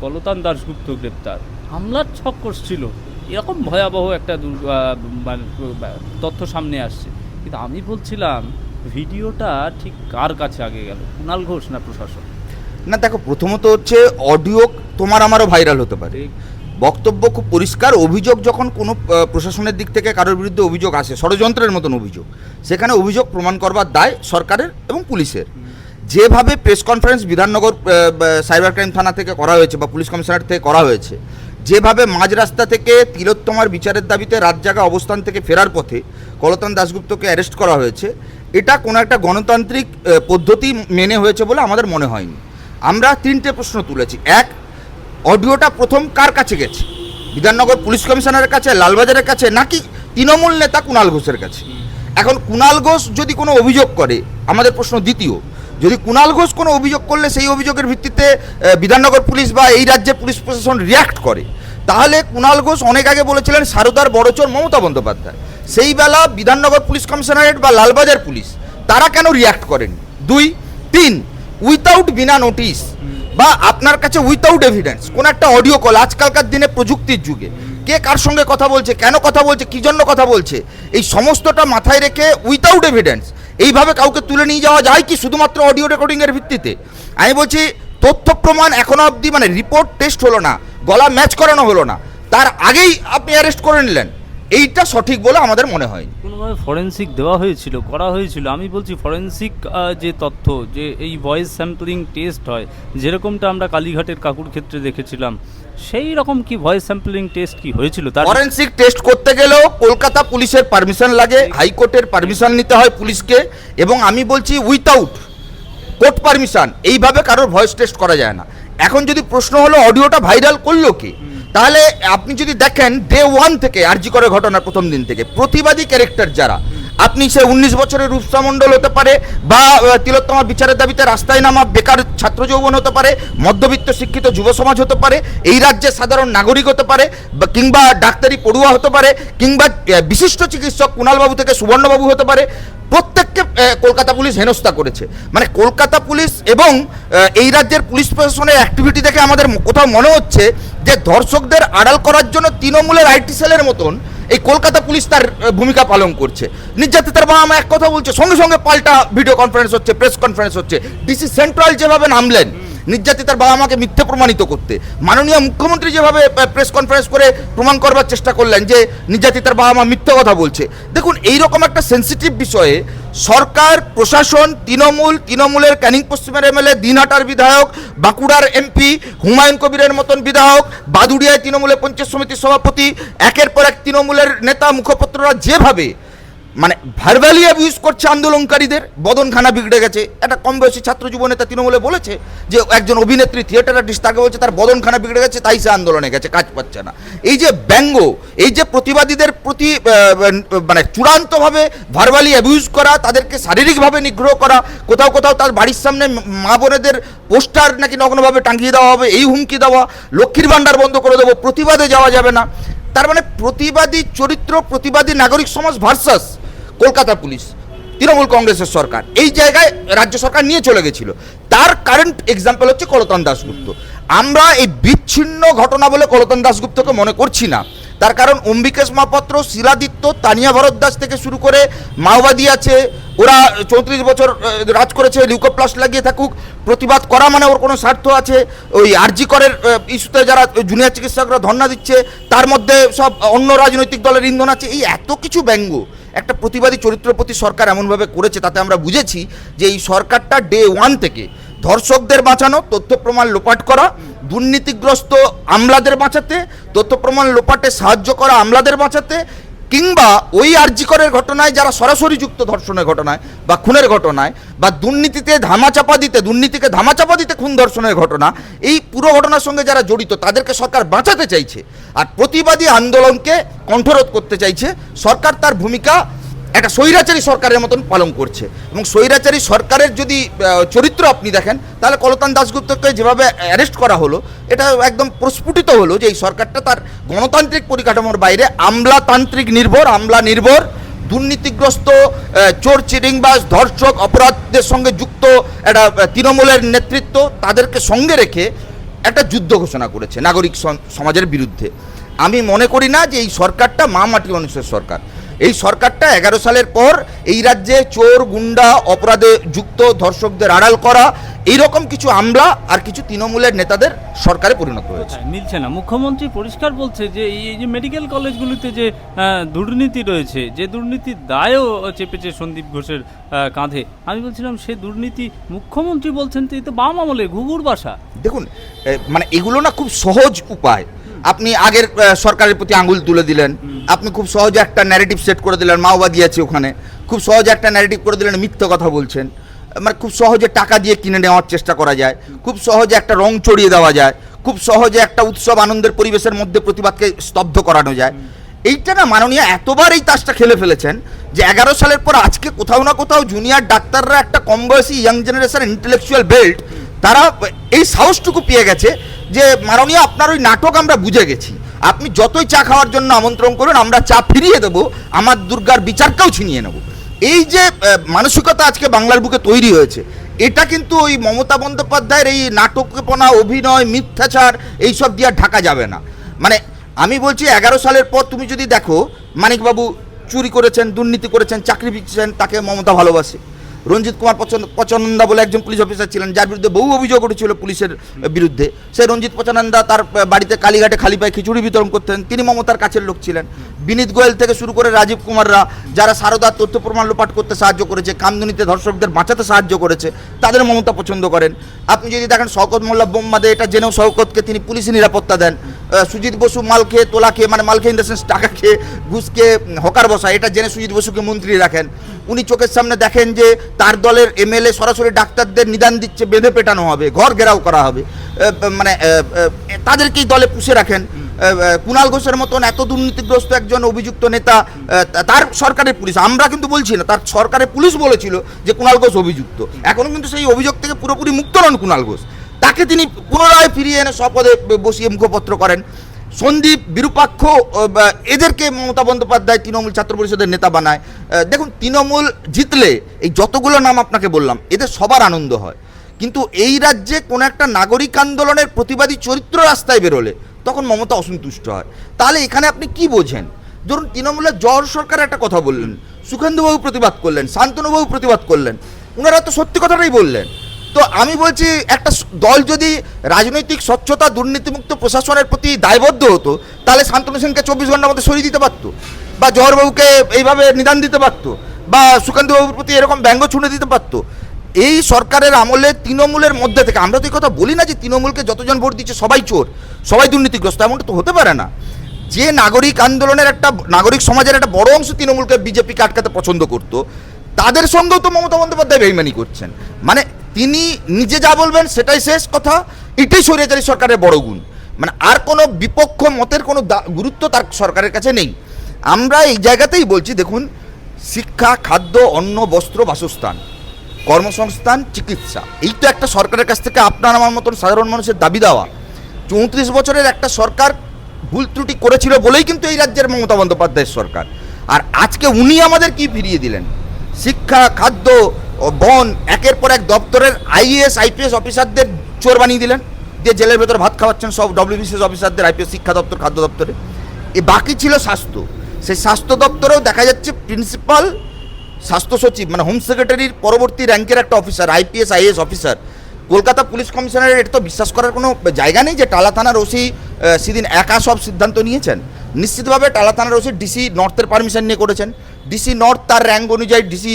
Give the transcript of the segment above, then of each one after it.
কলতান দাশগুপ্ত গ্রেপ্তার। হামলার ছক ছিল। এরকম ভয়াবহ একটা মানে তথ্য সামনে আসছে। কিন্তু আমি বলছিলাম ভিডিওটা ঠিক কার কাছে আগে গেল? কুণাল ঘোষ না প্রশাসন না দেখো প্রথমত হচ্ছে অডিও তোমার আমারও ভাইরাল হতে পারে। বক্তব্য খুব পরিষ্কার। অভিযোগ যখন কোনো প্রশাসনের দিক থেকে কারোর বিরুদ্ধে অভিযোগ আসে ষড়যন্ত্রের মতন অভিযোগ সেখানে অভিযোগ প্রমাণ করবার দায় সরকারের এবং পুলিশের। যেভাবে press conference Bidhannagar cyber crime থানা থেকে করা হয়েছে বা পুলিশ কমিশনার থেকে করা হয়েছে, যেভাবে মাঝ রাস্তা থেকে তিলোত্তমার বিচারের দাবিতে রাত জাগা অবস্থান থেকে ফেরার পথে কলতান দাশগুপ্তকে অ্যারেস্ট করা হয়েছে, এটা কোনো একটা গণতান্ত্রিক পদ্ধতি মেনে হয়েছে বলে আমাদের মনে হয়নি। আমরা তিনটে প্রশ্ন তুলেছি। এক, অডিওটা প্রথম কার কাছে গেছে? বিধাননগর পুলিশ কমিশনারের কাছে, লালবাজারের কাছে, নাকি তৃণমূল নেতা কুণাল ঘোষের কাছে? এখন কুণাল ঘোষ যদি কোনো অভিযোগ করে, আমাদের প্রশ্ন দ্বিতীয় যদি কুণাল ঘোষ কোনো অভিযোগ করলে সেই অভিযোগের ভিত্তিতে বিধাননগর পুলিশ বা এই রাজ্যের পুলিশ প্রশাসন রিয়াক্ট করে। তাহলে কুণাল ঘোষ অনেক আগে বলেছিলেন সারদার বড়চোর মমতা বন্দ্যোপাধ্যায়। সেই বেলা বিধাননগর পুলিশ কমিশনারেট বা লালবাজার পুলিশ, তারা কেন রিয়াক্ট করেন দুই, তিন উইথাউট বিনা নোটিশ বা আপনার কাছে উইথাউট এভিডেন্স কোন একটা অডিও কল আজকালকার দিনে প্রযুক্তির যুগে। কে কার সঙ্গে কথা বলছে, কেন কথা বলছে, কি জন্য কথা বলছে, এই সমস্তটা মাথায় রেখে উইথাউট এভিডেন্স এইভাবে কাউকে তুলে নিয়ে যাওয়া যায় কি শুধুমাত্র অডিও রেকর্ডিংয়ের ভিত্তিতে? আমি বলছি, তথ্য প্রমাণ এখনও অবধি মানে রিপোর্ট টেস্ট হলো না, গলা ম্যাচ করানো হলো না। তার আগেই আপনি অ্যারেস্ট করে নিলেন। এইটা সঠিক বলে আমাদের মনে হয়নি। কোনোভাবে ফরেন্সিক দেওয়া হয়েছিল করা হয়েছিল? আমি বলছি ফরেন্সিক যে তথ্য যে এই ভয়েস স্যাম্পলিং টেস্ট হয় যেরকমটা আমরা কালীঘাটের কাকুর ক্ষেত্রে দেখেছিলাম সেই রকম কি ভয়েস স্যাম্পলিং টেস্ট কি হয়েছিল? তার ফরেন্সিক টেস্ট করতে গেলেও কলকাতা পুলিশের পারমিশন লাগে হাইকোর্টের পারমিশন নিতে হয় পুলিশকে এবং আমি বলছি উইথাউট কোর্ট পারমিশন এইভাবে কারোর ভয়েস টেস্ট করা যায় না। এখন যদি প্রশ্ন হলো অডিওটা ভাইরাল করল কি? তাহলে আপনি যদি দেখেন ডে ওয়ান থেকে আরজি করে ঘটনার প্রথম দিন থেকে, প্রতিবাদী ক্যারেক্টার যারা আপনি সে উনিশ বছরের রূপসা মণ্ডল হতে পারে বা আহ, তিলোত্তমার বিচারের দাবিতে রাস্তায় নামা বেকার ছাত্র যৌবন হতে পারে মধ্যবিত্ত শিক্ষিত যুব সমাজ হতে পারে এই রাজ্যের সাধারণ নাগরিক হতে পারে কিংবা ডাক্তারি পড়ুয়া হতে পারে কিংবা বিশিষ্ট চিকিৎসক কুণালবাবু থেকে সুবর্ণবাবু হতে পারে প্রত্যেককে কলকাতা পুলিশ হেনস্থা করেছে। মানে কলকাতা পুলিশ এবং এই রাজ্যের পুলিশ প্রশাসনের অ্যাক্টিভিটি দেখে আমাদের কোথাও মনে হচ্ছে যে ধর্ষকদের আড়াল করার জন্য তৃণমূলের আইটি সেলের মতন এই কলকাতা পুলিশ তার ভূমিকা পালন করছে। নির্যাতিতার বাবা মা এক কথা বলছে, সঙ্গে সঙ্গে পাল্টা ভিডিও কনফারেন্স হচ্ছে প্রেস কনফারেন্স হচ্ছে। ডিসি সেন্ট্রাল যেভাবে নামলেন নির্যাতিতার বাবা মাকে মিথ্যে প্রমাণিত করতে। মাননীয় মুখ্যমন্ত্রী যেভাবে প্রেস কনফারেন্স করে প্রমাণ করবার চেষ্টা করলেন যে নির্যাতিতার বাবা মা মিথ্যে কথা বলছে। দেখুন এই রকম একটা সেন্সিটিভ বিষয়ে সরকার, প্রশাসন, তৃণমূল, তৃণমূলের ক্যানিং পশ্চিমের এমএলএ, দিনহাটার বিধায়ক, বাঁকুড়ার এমপি, হুমায়ুন কবিরের মতন বিধায়ক, বাদুড়িয়ায় তৃণমূলের পঞ্চায়েত সমিতির সভাপতি, একের পর এক তৃণমূলের নেতা, মুখপত্ররা যেভাবে মানে ভার্বালি অ্যাবিউজ করছে আন্দোলনকারীদের, বদনখানা বিগড়ে গেছে। একটা কম বয়সী ছাত্র যুব নেতা তৃণমূলে বলেছে যে, একজন অভিনেত্রী থিয়েটার আর্টিস্ট তাকে বলছে তার বদনখানা বিগড়ে গেছে, তাই সে আন্দোলনে গেছে, কাজ পাচ্ছে না। এই যে ব্যঙ্গ, এই যে প্রতিবাদীদের প্রতি মানে চূড়ান্তভাবে ভার্বালি অ্যাবিউজ করা, তাদেরকে শারীরিকভাবে নিগ্রহ করা, কোথাও কোথাও তার বাড়ির সামনে মা বোনেদের পোস্টার নাকি নগ্নভাবে টাঙিয়ে দেওয়া হবে, এই হুমকি দেওয়া, লক্ষ্মীর ভাণ্ডার বন্ধ করে দেবো, প্রতিবাদে যাওয়া যাবে না। তার মানে প্রতিবাদী চরিত্র, প্রতিবাদী নাগরিক সমাজ ভার্সাস কলকাতা পুলিশ, তৃণমূল কংগ্রেসের সরকার, এই জায়গায় রাজ্য সরকার নিয়ে চলে গেছিল। তার কারেন্ট এক্সাম্পল হচ্ছে কলতান দাসগুপ্ত আমরা এই বিচ্ছিন্ন ঘটনা বলে কলতান দাসগুপ্তকে মনে করছি না। তার কারণ অম্বিকেশ মহাপাত্র শিলাদিত্য, তানিয়া ভরদ্দাস থেকে শুরু করে মাওবাদী আছে, ওরা চৌত্রিশ বছর রাজ করেছে লিউকোপ্লাস্ট লাগিয়ে থাকুক, প্রতিবাদ করা মানে ওর কোনো স্বার্থ আছে। ওই আরজি করের ইস্যুতে যারা জুনিয়র চিকিৎসকরা ধর্ণা দিচ্ছে, তার মধ্যে সব অন্য রাজনৈতিক দলের ইন্ধন আছে, এই এত কিছু ব্যঙ্গ। একটা প্রতিবাদী চরিত্র প্রতি সরকার এমনভাবে করেছে তাতে আমরা বুঝেছি যে এই সরকারটা ডে ওয়ান থেকে ধর্ষকদের বাঁচানো, তথ্য প্রমাণ লোপাট করা, দুর্নীতিগ্রস্ত আমলাদের বাঁচাতে, তথ্য প্রমাণ লোপাটে সাহায্য করা আমলাদের বাঁচাতে কিংবা ওই আর্জিকরের ঘটনায় যারা সরাসরি যুক্ত ধর্ষণের ঘটনায় বা খুনের ঘটনায় বা দুর্নীতিতে ধামাচাপা দিতে, দুর্নীতিকে ধামাচাপা দিতে খুন ধর্ষণের ঘটনা, এই পুরো ঘটনার সঙ্গে যারা জড়িত, তাদেরকে সরকার বাঁচাতে চাইছে। আর প্রতিবাদী আন্দোলনকে কণ্ঠরোধ করতে চাইছে। সরকার তার ভূমিকা একটা স্বৈরাচারী সরকারের মতন পালন করছে। এবং স্বৈরাচারী সরকারের যদি চরিত্র আপনি দেখেন, তাহলে কলতান দাশগুপ্তকে যেভাবে অ্যারেস্ট করা হলো, এটা একদম প্রস্ফুটিত হলো যে এই সরকারটা তার গণতান্ত্রিক পরিকাঠামোর বাইরে আমলাতান্ত্রিক নির্ভর, আমলা নির্ভর, দুর্নীতিগ্রস্ত চোর চিরিংবাজ ধর্ষক, অপরাধদের সঙ্গে যুক্ত একটা তৃণমূলের নেতৃত্ব তাদেরকে সঙ্গে রেখে একটা যুদ্ধ ঘোষণা করেছে নাগরিক সমাজের বিরুদ্ধে। আমি মনে করি না যে এই সরকারটা মা মাটি মানুষের সরকার। এই সরকারটা এগারো সালের পর এই রাজ্যে চোর গুন্ডা অপরাধে যুক্ত ধর্ষকদের আড়াল করা এইরকম কিছু আমলা আর কিছু তৃণমূলের নেতাদের সরকারে পরিণত হয়েছে। মিলছে না। মুখ্যমন্ত্রী পরিষ্কার বলছে যে এই যে মেডিকেল কলেজগুলিতে যে দুর্নীতি রয়েছে যে দুর্নীতির দায়ও চেপেছে সন্দীপ ঘোষের কাঁধে। আমি বলছিলাম সে দুর্নীতি মুখ্যমন্ত্রী বলছেন তো এই তো বাম আমলে ঘুঘুর বাসা। দেখুন মানে এগুলো না খুব সহজ উপায়। আপনি আগের সরকারের প্রতি আঙুল তুলে দিলেন। আপনি খুব সহজে একটা ন্যারেটিভ সেট করে দিলেন মাওবাদী আছে ওখানে। খুব সহজে একটা ন্যারেটিভ করে দিলেন, মিথ্যে কথা বলছেন। মানে খুব সহজে টাকা দিয়ে কিনে নেওয়ার চেষ্টা করা যায়। খুব সহজে একটা রং চড়িয়ে দেওয়া যায়। খুব সহজে একটা উৎসব আনন্দের পরিবেশের মধ্যে প্রতিবাদকে স্তব্ধ করানো যায়। এইটা না মাননীয় এতবার এই তাসটা খেলে ফেলেছেন যে এগারো সালের পর আজকে কোথাও না কোথাও জুনিয়র ডাক্তাররা একটা কম বয়সী ইয়াং জেনারেশন ইন্টেলেকচুয়াল বেল্ট তারা এই সাহসটুকু পেয়ে গেছে যে, মাননীয়, আপনার ওই নাটক আমরা বুঝে গেছি। আপনি যতই চা খাওয়ার জন্য আমন্ত্রণ করুন, আমরা চা ফিরিয়ে দেবো, আমার দুর্গার বিচারটাও ছিনিয়ে নেব। এই যে মানসিকতা আজকে বাংলার বুকে তৈরি হয়েছে, এটা কিন্তু ওই মমতা বন্দ্যোপাধ্যায়ের এই নাটকপনা, অভিনয়, মিথ্যাচার, এইসব দিয়ে ঢাকা যাবে না। মানে আমি বলছি, এগারো সালের পর তুমি যদি দেখো, মানিকবাবু চুরি করেছেন, দুর্নীতি করেছেন, চাকরি দিচ্ছেন তাকে মমতা ভালোবাসে। রঞ্জিত কুমার পচন- পচনন্দা বলে একজন পুলিশ অফিসার ছিলেন, যার বিরুদ্ধে বহু অভিযোগ উঠেছিল পুলিশের বিরুদ্ধে। সেই রঞ্জিত পচনন্দা তার বাড়িতে কালীঘাটে খালি পায়ে খিচুড়ি বিতরণ করতেন। তিনি মমতার কাছের লোক ছিলেন। বিনীত গোয়েল থেকে শুরু করে রাজীব কুমাররা যারা সারদার তথ্য প্রমাণ লোপাট করতে সাহায্য করেছে, কামদুনিতে ধর্ষকদের বাঁচাতে সাহায্য করেছে, তাদের মমতা পছন্দ করেন। আপনি যদি দেখেন শওকত মোল্লা বোম্মাদে এটা জেনেও শওকতকে তিনি পুলিশি নিরাপত্তা দেন। সুজিত বসু মাল খেয়ে তোলা খেয়ে মানে মাল খেয়ে ইন দ্য সেন্স টাকা খেয়ে ঘুষ খেয়ে হকার বসা এটা জেনে সুজিত বসুকে মন্ত্রী রাখেন। উনি চোখের সামনে দেখেন যে তার দলের এমএলএ সরাসরি ডাক্তারদের নিদান দিচ্ছে, বেঁধে পেটানো হবে, ঘর ঘেরাও করা হবে। মানে তাদেরকেই দলে পুষে রাখেন। কুণাল ঘোষের মতন এত দুর্নীতিগ্রস্ত একজন অভিযুক্ত নেতা তার সরকারের পুলিশ। আমরা কিন্তু বলছি না তার সরকারের পুলিশ বলেছিল যে কুণাল ঘোষ অভিযুক্ত। এখনও কিন্তু সেই অভিযোগ থেকে পুরোপুরি মুক্ত নন কুণাল ঘোষ। তাকে তিনি পুনরায় ফিরিয়ে এনে স্বপদে বসিয়ে মুখপত্র করেন। সন্দীপ বিরূপাক্ষ এদেরকে মমতা বন্দ্যোপাধ্যায় তৃণমূল ছাত্র পরিষদের নেতা বানায়। দেখুন তৃণমূল জিতলে এই যতগুলো নাম আপনাকে বললাম এদের সবার আনন্দ হয়। কিন্তু এই রাজ্যে কোনো একটা নাগরিক আন্দোলনের প্রতিবাদী চরিত্র রাস্তায় বেরোলে, তখন মমতা অসন্তুষ্ট হয়। তাহলে এখানে আপনি কি বোঝেন? ধরুন তৃণমূলের জ্বর সরকার একটা কথা বললেন, সুখেন্দুবাবু প্রতিবাদ করলেন, শান্তনুবাবু প্রতিবাদ করলেন ওনারা তো সত্যি কথাটাই বললেন। তো আমি বলছি, একটা দল যদি রাজনৈতিক স্বচ্ছতা, দুর্নীতিমুক্ত প্রশাসনের প্রতি দায়বদ্ধ হতো, তাহলে শান্তনু সেনকে চব্বিশ ঘণ্টার মধ্যে সরিয়ে দিতে পারতো, বা জহরবাবুকে এইভাবে নিদান দিতে পারতো, বা সুকান্তবাবুর প্রতি এরকম ব্যঙ্গ ছুঁড়ে দিতে পারতো। এই সরকারের আমলে তৃণমূলের মধ্যে থেকে, আমরা তো এই কথা বলি না যে তৃণমূলকে যতজন ভোট দিচ্ছে সবাই চোর, সবাই দুর্নীতিগ্রস্ত, এমনটা তো হতে পারে না। যে নাগরিক আন্দোলনের একটা নাগরিক সমাজের একটা বড় অংশ তৃণমূলকে বিজেপিকে আটকাতে পছন্দ করতো, তাদের সঙ্গেও তো মমতা বন্দ্যোপাধ্যায় বেইমানি করছেন। মানে তিনি নিজে যা বলবেন সেটাই শেষ কথা, এটাই স্বৈরাচারী সরকারের বড় গুণ। মানে আর কোনো বিপক্ষ মতের কোনো গুরুত্ব তার সরকারের কাছে নেই। আমরা এই জায়গাতেই বলছি, দেখুন, শিক্ষা, খাদ্য, অন্ন, বস্ত্র, বাসস্থান। কর্মসংস্থান, চিকিৎসা। এই তো একটা সরকারের কাছ থেকে আপনার আমার মতন সাধারণ মানুষের দাবি দেওয়া। চৌত্রিশ বছরের একটা সরকার ভুল ত্রুটি করেছিল বলেই কিন্তু এই রাজ্যের মমতা বন্দ্যোপাধ্যায়ের সরকার। আর আজকে উনি আমাদের কি ফিরিয়ে দিলেন? শিক্ষা, খাদ্য বন, একের পর এক দপ্তরের আইএএস, আইপিএস অফিসারদের চোর বানিয়ে দিলেন। দিয়ে জেলের ভেতর ভাত খাওয়াচ্ছেন সব ডব্লিউবিসিএস অফিসারদের, আইপিএস শিক্ষা দপ্তর, খাদ্য দপ্তরে। এ বাকি ছিল স্বাস্থ্য। সেই স্বাস্থ্য দপ্তরেও দেখা যাচ্ছে প্রিন্সিপাল স্বাস্থ্য সচিব মানে হোম সেক্রেটারির পরবর্তী র্যাঙ্কের একটা officer IPS IS officer Kolkata police কমিশনারের এটা তো বিশ্বাস করার কোনো জায়গা নেই যে টালা থানার ওসি সেদিন একা সব সিদ্ধান্ত নিয়েছেন। নিশ্চিতভাবে টালা থানার ওসি ডিসি নর্থের পারমিশন নিয়ে করেছেন। ডিসি নর্থ তার র্যাঙ্ক অনুযায়ী ডিসি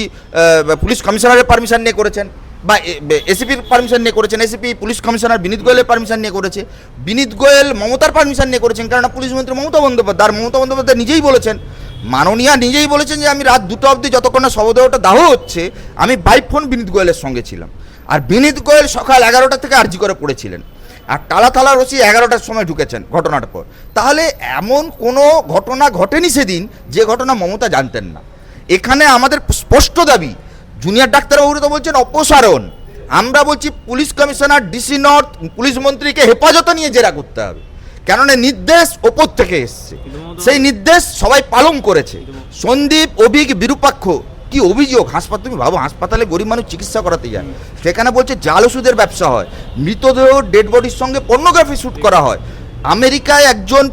পুলিশ কমিশনারের পারমিশন নিয়ে করেছেন বা এসিপির পারমিশন নিয়ে করেছেন। এসিপি পুলিশ কমিশনার বিনীত গোয়েলের পারমিশন নিয়ে করেছে। বিনীত গোয়েল মমতার পারমিশন নিয়ে করেছেন, কেননা পুলিশ মন্ত্রী মমতা বন্দ্যোপাধ্যায়, আর মমতা বন্দ্যোপাধ্যায় নিজেই বলেছেন মাননীয়া নিজেই বলেছেন যে আমি রাত দুটো অবধি যতক্ষণ না শবদেহটা দাহ হচ্ছে, আমি বাইক ফোন বিনীত গোয়েলের সঙ্গে ছিলাম। আর বিনীত গোয়েল সকাল এগারোটা থেকে আরজি করে পড়েছিলেন। আর টালা থালা রসি এগারোটার সময় ঢুকেছেন ঘটনাটার পর। তাহলে এমন কোনো ঘটনা ঘটেনি সেদিন যে ঘটনা মমতা জানতেন না। এখানে আমাদের স্পষ্ট দাবি জুনিয়র ডাক্তারবাবুরা তো বলছেন অপসারণ। আমরা বলছি police commissioner DC north police মন্ত্রীকে হেফাজতে নিয়ে জেরা করতে হবে। কেননা নির্দেশ ওপর থেকে এসছে। সেই নির্দেশ সবাই পালন করেছে। সন্দীপ, অভিক, বিরূপাক্ষ, কি অভিযোগ? হাসপাতাল, তুমি ভাবো, হাসপাতালে গরিব মানুষ চিকিৎসা করাতে যায়। সেখানে বলছে জাল ওষুধের ব্যবসা হয়। মৃতদেহ ডেড বডির সঙ্গে পর্নোগ্রাফি শ্যুট করা হয়। আমেরিকায় একজন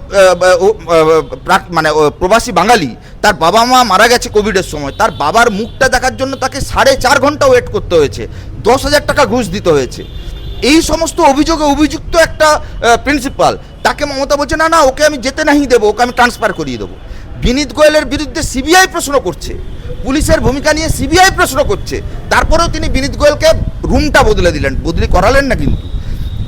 মানে প্রবাসী বাঙালি, তার বাবা মা মারা গেছে কোভিডের সময়। তার বাবার মুখটা দেখার জন্য তাকে সাড়ে চার ঘণ্টা ওয়েট করতে হয়েছে। দশ হাজার টাকা ঘুষ দিতে হয়েছে। এই সমস্ত অভিযোগে অভিযুক্ত একটা প্রিন্সিপাল তাকে মমতা বলছে, না না, ওকে আমি যেতে নাহি দেবো, ওকে আমি ট্রান্সফার করিয়ে দেবো। বিনীত গোয়েলের বিরুদ্ধে সিবিআই প্রশ্ন করছে, পুলিশের ভূমিকা নিয়ে সিবিআই প্রশ্ন করছে। তারপরেও তিনি বিনীত গোয়েলকে রুমটা বদলে দিলেন, বদলি করালেন না কিন্তু।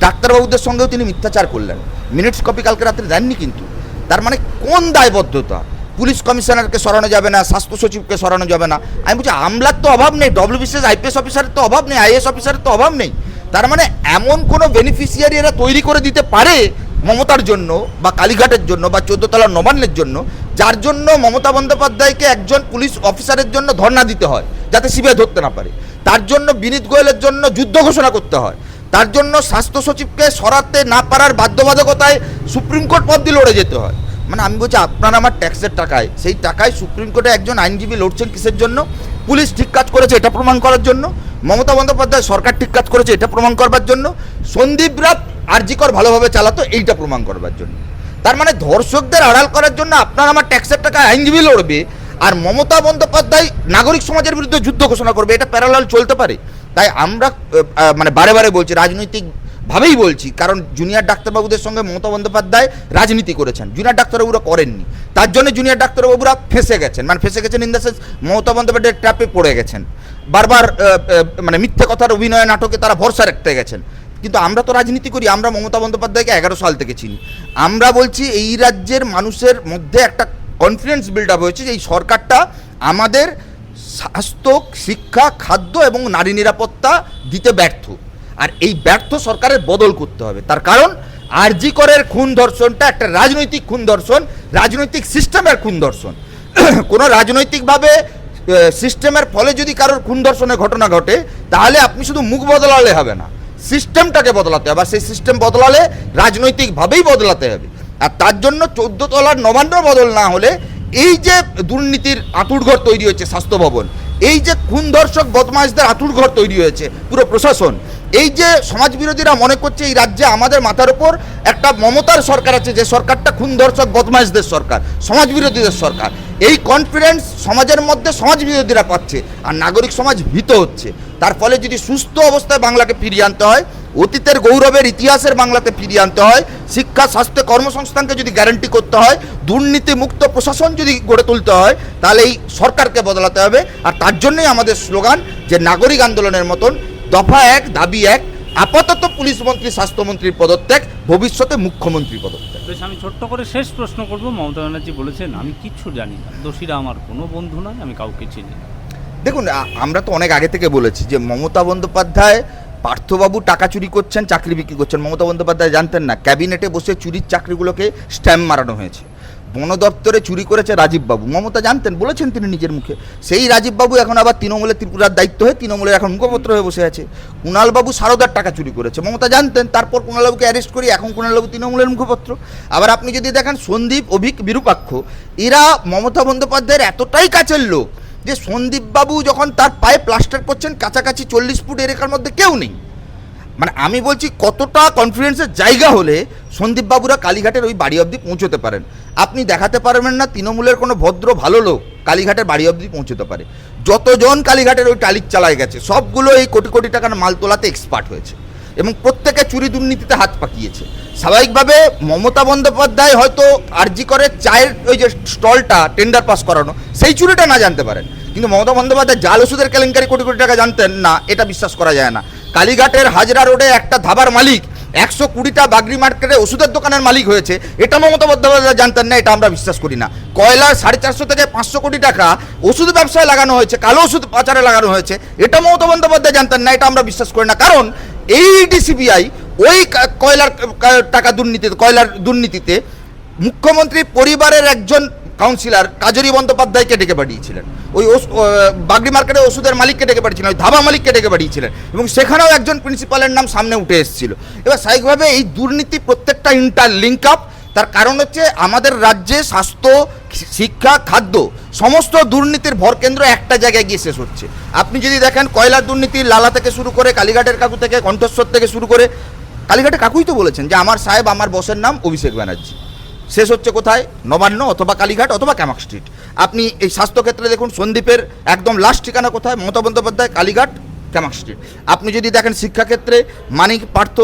ডাক্তারবাবুদের সঙ্গেও তিনি মিথ্যাচার করলেন। মিনিটস কপি কালকে রাত্রে দেননি কিন্তু। তার মানে কোন দায়বদ্ধতা? পুলিশ কমিশনারকে সরানো যাবে না, স্বাস্থ্য সচিবকে সরানো যাবে না। আমি বলছি, আমলার তো অভাব নেই, ডব্লিউবিসিএস, আইপিএস অফিসারের তো অভাব নেই আইএস অফিসারের তো অভাব নেই। তার মানে এমন কোনো বেনিফিশিয়ারি এরা তৈরি করে দিতে পারে মমতার জন্য বা কালীঘাটের জন্য বা চোদ্দতলার নবান্নের জন্য, যার জন্য মমতা বন্দ্যোপাধ্যায়কে একজন পুলিশ অফিসারের জন্য ধর্ণা দিতে হয়, যাতে সিবিআই ধরতে না পারে। তার জন্য বিনীত গোয়েলের জন্য যুদ্ধ ঘোষণা করতে হয়। তার জন্য স্বাস্থ্য সচিবকে সরাতে না পারার বাধ্যবাধকতায় সুপ্রিম কোর্ট পদ দিয়ে লড়ে যেতে হয়। মানে আমি বলছি, আপনার আমার ট্যাক্সের টাকায়, সেই টাকায় সুপ্রিম কোর্টে একজন আইনজীবী লড়ছেন কিসের জন্য? পুলিশ ঠিক কাজ করেছে এটা প্রমাণ করার জন্য? মমতা বন্দ্যোপাধ্যায় সরকার ঠিক কাজ করেছে এটা প্রমাণ করবার জন্য? সন্দীপ রাত আরজিকর ভালোভাবে চালাতো, এইটা প্রমাণ করবার জন্য। তার মানে ধর্ষকদের আড়াল করার জন্য আপনার আমার ট্যাক্সের টাকা আইনজীবী লড়বে, আর মমতা বন্দ্যোপাধ্যায় নাগরিক সমাজের বিরুদ্ধে যুদ্ধ ঘোষণা করবে, এটা প্যারালাল চলতে পারে। তাই আমরা মানে বারে বারে বলছি রাজনৈতিক ভাবেই বলছি, কারণ জুনিয়র ডাক্তারবাবুদের সঙ্গে মমতা বন্দ্যোপাধ্যায় রাজনীতি করেছেন জুনিয়র ডাক্তারবাবুরা করেননি। তার জন্য জুনিয়র ডাক্তারবাবুরা ফেসে গেছেন মানে ফেসে গেছেন ইন দ্য সেন্স মমতা বন্দ্যোপাধ্যায়ের ট্র্যাপে পড়ে গেছেন। বারবার মানে মিথ্যে কথার অভিনয় নাটকে তারা ভরসা রাখতে গেছেন। কিন্তু আমরা তো রাজনীতি করি, আমরা মমতা বন্দ্যোপাধ্যায়কে এগারো সাল থেকে চিনি। আমরা বলছি এই রাজ্যের মানুষের মধ্যে একটা কনফিডেন্স বিল্ড আপ হয়েছে যে এই সরকারটা আমাদের স্বাস্থ্য, শিক্ষা, খাদ্য এবং নারী নিরাপত্তা দিতে ব্যর্থ। আর এই ব্যর্থ সরকারের বদল করতে হবে। তার কারণ, আরজি করের খুন ধর্ষণটা একটা রাজনৈতিক খুন ধর্ষণ, রাজনৈতিক সিস্টেমের খুন ধর্ষণ। কোনো রাজনৈতিকভাবে সিস্টেমের ফলে যদি কারোর খুন ধর্ষণের ঘটনা ঘটে, তাহলে আপনি শুধু মুখ বদলালে হবে না। সিস্টেমটাকে বদলাতে হবে। আর সেই সিস্টেম বদলালে রাজনৈতিকভাবেই বদলাতে হবে। আর তার জন্য চোদ্দ তলার নবান্ন বদল না হলে এই যে দুর্নীতির আঁতুড়ঘর তৈরি হয়েছে স্বাস্থ্য ভবন এই যে খুন ধর্ষক বদমাইশদের আঁতুড়ঘর তৈরি হয়েছে, পুরো প্রশাসন, এই যে সমাজ বিরোধীরা মনে করছে এই রাজ্যে আমাদের মাথার উপর একটা মমতার সরকার আছে, যে সরকারটা খুন ধর্ষক বদমাইশদের সরকার সমাজ বিরোধীদের সরকার। এই কনফিডেন্স সমাজের মধ্যে সমাজ বিরোধীরা পাচ্ছে, আর নাগরিক সমাজ ভীত হচ্ছে। তার ফলে যদি সুস্থ অবস্থায় বাংলাকে ফিরিয়ে আনতে হয়, অতীতের গৌরবের ইতিহাসের বাংলাতে ফিরিয়ে আনতে হয়, শিক্ষা, স্বাস্থ্য, কর্মসংস্থানকে যদি গ্যারান্টি করতে হয় দুর্নীতি মুক্ত প্রশাসন যদি গড়ে তুলতে হয় তাহলে এই সরকারকে বদলাতে হবে। আর তার জন্যই আমাদের স্লোগান যে নাগরিক আন্দোলনের মতন দফা এক দাবি এক আপাতত পুলিশ মন্ত্রী স্বাস্থ্যমন্ত্রীর পদত্যাগ ভবিষ্যতে মুখ্যমন্ত্রী পদত্যাগ। বেশ আমি ছোট্ট করে শেষ প্রশ্ন করব। মমতা ব্যানার্জি বলেছেন আমি কিচ্ছু জানি না। দোষীরা আমার কোনো বন্ধু নয় আমি কাউকে চিনি না। দেখুন আমরা তো অনেক আগে থেকে বলেছি যে মমতা বন্দ্যোপাধ্যায় পার্থবাবু টাকা চুরি করছেন চাকরি বিক্রি করছেন। মমতা বন্দ্যোপাধ্যায় জানতেন না ক্যাবিনেটে বসে চুরির চাকরিগুলোকে স্ট্যাম্প মারানো হয়েছে। বন দপ্তরে চুরি করেছে রাজীববাবু। মমতা জানতেন, বলেছেন তিনি নিজের মুখে। সেই রাজীববাবু এখন আবার তৃণমূলের ত্রিপুরার দায়িত্ব হয়ে তৃণমূলের এখন মুখপত্র হয়ে বসে আছে। কুণালবাবু সারদার টাকা চুরি করেছে। মমতা জানতেন, তারপর কুণালবাবুকে অ্যারেস্ট করি, এখন কুণালবাবু তৃণমূলের মুখপত্র। আবার আপনি যদি দেখেন সন্দীপ, অভিক, বিরূপাক্ষ, এরা মমতা বন্দ্যোপাধ্যায়ের এতটাই কাছের লোক যে সন্দীপবাবু যখন তার পায়ে প্লাস্টার করছেন, কাছাকাছি চল্লিশ ফুট এলাকার মধ্যে কেউ নেই। মানে আমি বলছি কতটা কনফিডেন্সের জায়গা হলে সন্দীপবাবুরা কালীঘাটের ওই বাড়ি অবধি পৌঁছতে পারেন। আপনি দেখাতে পারবেন না, তৃণমূলের কোনো ভদ্র ভালো লোক কালীঘাটের বাড়ি অবধি পৌঁছতে পারে। যতজন কালীঘাটের ওই টালির চালায় গেছে, সবগুলো এই কোটি কোটি টাকার মাল তোলাতে এক্সপার্ট হয়েছে এবং প্রত্যেকে চুরি দুর্নীতিতে হাত পাকিয়েছে। স্বাভাবিকভাবে মমতা বন্দ্যোপাধ্যায় হয়তো আরজি করে চায়ের ওই যে স্টলটা টেন্ডার পাস করানো, সেই চুরিটা না জানতে পারেন। কিন্তু মমতা বন্দ্যোপাধ্যায় জাল ওষুধের কেলেঙ্কারি কোটি কোটি টাকা জানতেন না, এটা বিশ্বাস করা যায় না। কালীঘাটের হাজরা রোডে একটা ধাবার মালিক একশো কুড়িটা বাগরি মার্কেটে ওষুধের দোকানের মালিক হয়েছে। এটা মমতা বন্দ্যোপাধ্যায় জানতেন না, এটা আমরা বিশ্বাস করি না। কয়লার সাড়ে চারশো থেকে পাঁচশো কোটি টাকা ওষুধ ব্যবসায় লাগানো হয়েছে, কালো ওষুধ পাচারে লাগানো হয়েছে। এটা মমতা বন্দ্যোপাধ্যায় জানতেন না, এটা আমরা বিশ্বাস করি না। কারণ এই ডিসিবিআই ওই কয়লার টাকা দুর্নীতিতে, কয়লার দুর্নীতিতে মুখ্যমন্ত্রী পরিবারের একজন কাউন্সিলর কাজরি বন্দ্যোপাধ্যায়কে ডেকে পাঠিয়েছিলেন। ওই বাগড়ি মার্কেটে ওষুধের মালিককে ডেকে পাঠিয়েছিলেন, ওই ধাবা মালিককে ডেকে পাঠিয়েছিলেন এবং সেখানেও একজন প্রিন্সিপালের নাম সামনে উঠে এসেছিল। এবার স্বাভাবিকভাবে এই দুর্নীতি প্রত্যেকটা ইন্টার লিঙ্ক আপ, তার কারণ হচ্ছে আমাদের রাজ্যে স্বাস্থ্য, শিক্ষা, খাদ্য, সমস্ত দুর্নীতির ভরকেন্দ্র একটা জায়গায় গিয়ে শেষ হচ্ছে। আপনি যদি দেখেন কয়লার দুর্নীতি লালা থেকে শুরু করে, কালীঘাটের কাকু থেকে, কণ্ঠস্বর থেকে শুরু করে কালীঘাটে কাকুই তো বলেছেন যে, আমার সাহেব, আমার বসের নাম অভিষেক ব্যানার্জি। শেষ হচ্ছে কোথায়? নবান্ন অথবা কালীঘাট অথবা ক্যামাক স্ট্রিট। আপনি এই স্বাস্থ্যক্ষেত্রে দেখুন, সন্দীপের একদম লাস্ট ঠিকানা কোথায়? Mamata Bandyopadhyay, Kalighat, Camac street. আপনি যদি দেখেন শিক্ষাক্ষেত্রে মানিক পার্থ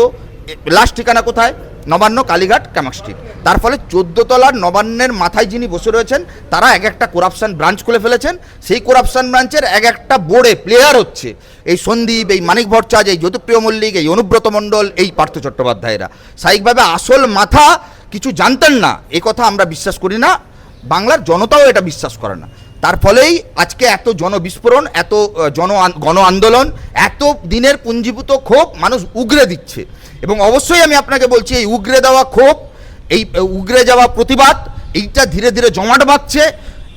লাস্ট ঠিকানা কোথায়? Nabanna, Kalighat, Camac street. তার ফলে চোদ্দ তলার নবান্নের মাথায় যিনি বসে রয়েছেন, তারা এক একটা করাপশন ব্রাঞ্চ খুলে ফেলেছেন। সেই করাপশন ব্রাঞ্চের এক একটা বোর্ডে প্লেয়ার হচ্ছে। এই সন্দীপ, এই মানিক ভট্টাচার্য, এই জ্যোতিপ্রিয় মল্লিক, এই অনুব্রত মণ্ডল, এই পার্থ চট্টোপাধ্যায়রা। স্বাভাবিকভাবে আসল মাথা কিছু জানতেন না, এ কথা আমরা বিশ্বাস করি না, বাংলার জনতাও এটা বিশ্বাস করে না। তার ফলেই আজকে এত জনবিস্ফোরণ, এত জন গণ আন্দোলন, এত দিনের পুঞ্জীভূত ক্ষোভ মানুষ উগরে দিচ্ছে। এবং অবশ্যই আমি আপনাকে বলছি, এই উগরে দেওয়া ক্ষোভ, এই উগরে যাওয়া প্রতিবাদ, এইটা ধীরে ধীরে জমাট বাঁধছে।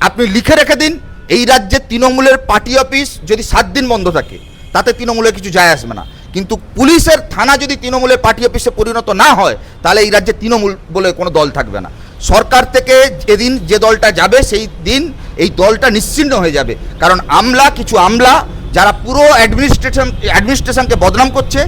আপনি লিখে রেখে দিন, এই রাজ্যে তৃণমূলের পার্টি অফিস যদি সাত দিন বন্ধ থাকে, তাতে তৃণমূলের কিছু যায় আসবে না। কিন্তু পুলিশের থানা যদি তৃণমূলের পার্টি অফিসে পরিণত না হয়, তাহলে এই রাজ্যে তৃণমূল বলে কোনো দল থাকবে না। সরকার থেকে যেদিন যে দলটা যাবে, সেই দিন এই দলটা নিশ্চিন্ন হয়ে যাবে। কারণ আমলা, কিছু আমলা যারা পুরো অ্যাডমিনিস্ট্রেশন অ্যাডমিনিস্ট্রেশনকে বদনাম করছে,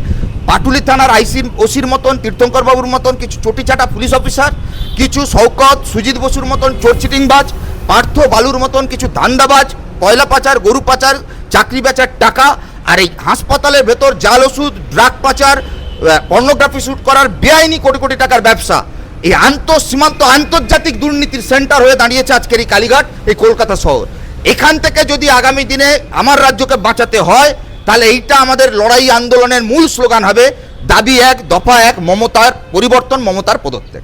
পাটুলি থানার আইসি ওসির মতন তীর্থঙ্কর বাবুর মতন, কিছু চটিচাটা পুলিশ অফিসার, কিছু শওকত, সুজিত বসুর মতন, চোর চিটিংবাজ পার্থ বালুর মতন কিছু ধান্দাবাজ কয়লা পাচার, গরু পাচার, চাকরি বেচার টাকা আর এই হাসপাতালের ভেতর জাল ওষুধ ড্রাগ পাচার পর্নোগ্রাফি শ্যুট করার বেআইনি কোটি কোটি টাকার ব্যবসা। এই আন্তঃ, সীমান্ত আন্তর্জাতিক দুর্নীতির সেন্টার হয়ে দাঁড়িয়েছে আজকের এই কালীঘাট, এই কলকাতা শহর। এখান থেকে যদি আগামী দিনে আমার রাজ্যকে বাঁচাতে হয়, তাহলে এইটা আমাদের লড়াই আন্দোলনের মূল স্লোগান হবে। দাবি এক, দফা এক, মমতার পরিবর্তন, মমতার পদত্যাগ।